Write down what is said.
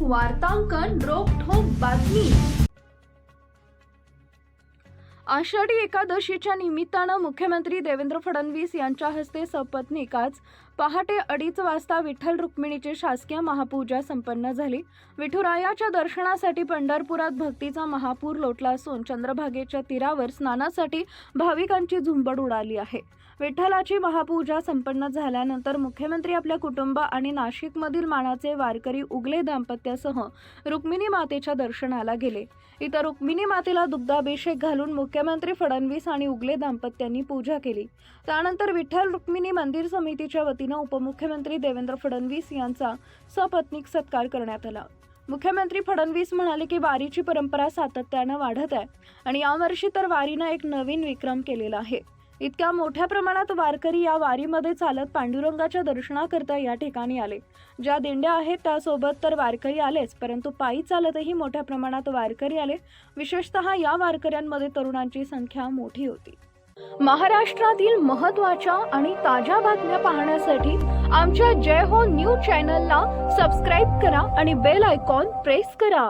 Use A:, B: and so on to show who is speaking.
A: वार्तांकन रोखोक बातमी. आषाढी एकादशीच्या निमित्तानं मुख्यमंत्री देवेंद्र फडणवीस यांच्या हस्ते सपत्नीक आज पहाटे अडीच वाजता विठ्ठल रुक्मिणीची शासकीय महापूजा संपन्न झाली. विठुरायाच्या दर्शनासाठी पंढरपुरात भक्तीचा महापूर लोटला असून चंद्रभागेच्या तीरावर स्नानासाठी भाविकांची झुंबड उडाली आहे. विठ्ठलाची महापूजा संपन्न झाल्यानंतर मुख्यमंत्री आपल्या कुटुंब आणि नाशिकमधील मानाचे वारकरी उगले दाम्पत्यासह रुक्मिणी मातेच्या दर्शनाला गेले. इतर रुक्मिणी मातेला दुग्धाभिषेक घालून मुख्य मुख्यमंत्री फडणवीस आणि उगले दाम्पत्यांनी पूजा केली. त्यानंतर विठ्ठल रुक्मिणी मंदिर समितीच्या वतीनं उपमुख्यमंत्री देवेंद्र फडणवीस यांचा सपत्नीक सत्कार करण्यात आला. मुख्यमंत्री फडणवीस म्हणाले की वारीची परंपरा सातत्यानं वाढत आहे आणि यावर्षी तर वारीनं एक नवीन विक्रम केलेला आहे. इतक्या मोठ्या प्रमाणात वारकरी या वारीमध्ये चालत पांडुरंगाच्या दर्शनाकरता या ठिकाणी आले. ज्या दिंड्या आहेत त्यासोबत तर वारकरी आलेच परंतु पायी चालतही मोठ्या प्रमाणात वारकरी आले. विशेषतः या वारकऱ्यांमध्ये तरुणांची संख्या मोठी होती. महाराष्ट्रातील महत्त्वाच्या आणि ताज्या बातम्या पाहण्यासाठी आमच्या जय हो न्यूज चॅनलला सबस्क्राईब करा आणि बेल आयकॉन प्रेस करा.